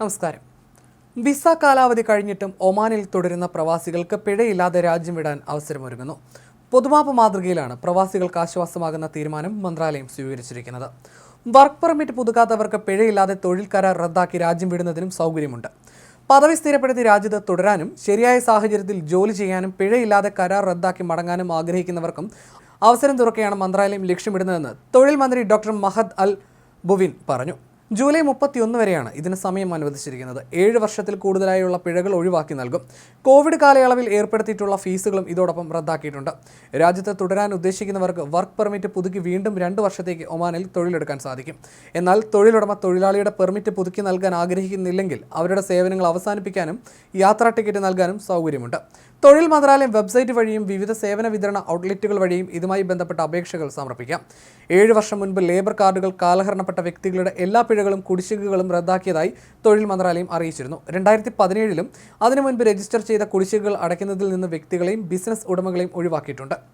നമസ്കാരം. വിസ കാലാവധി കഴിഞ്ഞിട്ടും ഒമാനിൽ തുടരുന്ന പ്രവാസികൾക്ക് പിഴയില്ലാതെ രാജ്യം വിടാൻ അവസരമൊരുങ്ങുന്നു. പൊതുമാപ്പ് മാതൃകയിലാണ് പ്രവാസികൾക്ക് ആശ്വാസമാകുന്ന തീരുമാനം മന്ത്രാലയം സ്വീകരിച്ചിരിക്കുന്നത്. വർക്ക് പെർമിറ്റ് പുതുക്കാത്തവർക്ക് പിഴയില്ലാതെ തൊഴിൽ കരാർ റദ്ദാക്കി രാജ്യം വിടുന്നതിനും സൗകര്യമുണ്ട്. പദവി സ്ഥിരപ്പെടുത്തി രാജ്യത്ത് തുടരാനും ശരിയായ സാഹചര്യത്തിൽ ജോലി ചെയ്യാനും പിഴയില്ലാതെ കരാർ റദ്ദാക്കി മടങ്ങാനും ആഗ്രഹിക്കുന്നവർക്കും അവസരം തുറക്കെയാണ് മന്ത്രാലയം ലക്ഷ്യമിടുന്നതെന്ന് തൊഴിൽ മന്ത്രി ഡോക്ടർ മഹദ് അൽ ബുവിൻ പറഞ്ഞു. ജൂലൈ മുപ്പത്തിയൊന്ന് വരെയാണ് ഇതിന് സമയം അനുവദിച്ചിരിക്കുന്നത്. ഏഴ് വർഷത്തിൽ കൂടുതലായുള്ള പിഴകൾ ഒഴിവാക്കി നൽകും. കോവിഡ് കാലയളവിൽ ഏർപ്പെടുത്തിയിട്ടുള്ള ഫീസുകളും ഇതോടൊപ്പം റദ്ദാക്കിയിട്ടുണ്ട്. രാജ്യത്ത് തുടരാൻ ഉദ്ദേശിക്കുന്നവർക്ക് വർക്ക് പെർമിറ്റ് പുതുക്കി വീണ്ടും രണ്ട് വർഷത്തേക്ക് ഒമാനിൽ തൊഴിലെടുക്കാൻ സാധിക്കും. എന്നാൽ തൊഴിലുടമ തൊഴിലാളിയുടെ പെർമിറ്റ് പുതുക്കി നൽകാൻ ആഗ്രഹിക്കുന്നില്ലെങ്കിൽ അവരുടെ സേവനങ്ങൾ അവസാനിപ്പിക്കാനും യാത്രാ ടിക്കറ്റ് നൽകാനും സൗകര്യമുണ്ട്. തൊഴിൽ മന്ത്രാലയം വെബ്സൈറ്റ് വഴിയും വിവിധ സേവന വിതരണ ഔട്ട്ലെറ്റുകൾ വഴിയും ഇതുമായി ബന്ധപ്പെട്ട അപേക്ഷകൾ സമർപ്പിക്കാം. ഏഴ് വർഷം മുൻപ് ലേബർ കാർഡുകൾ കാലഹരണപ്പെട്ട വ്യക്തികളുടെ എല്ലാ പിഴകളും കുടിശ്ശികകളും റദ്ദാക്കിയതായി തൊഴിൽ മന്ത്രാലയം അറിയിച്ചിരുന്നു. രണ്ടായിരത്തി പതിനേഴിലും അതിനു മുൻപ് രജിസ്റ്റർ ചെയ്ത കുടിശ്ശികകൾ അടയ്ക്കുന്നതിൽ നിന്ന് വ്യക്തികളെയും ബിസിനസ് ഉടമകളെയും ഒഴിവാക്കിയിട്ടുണ്ട്.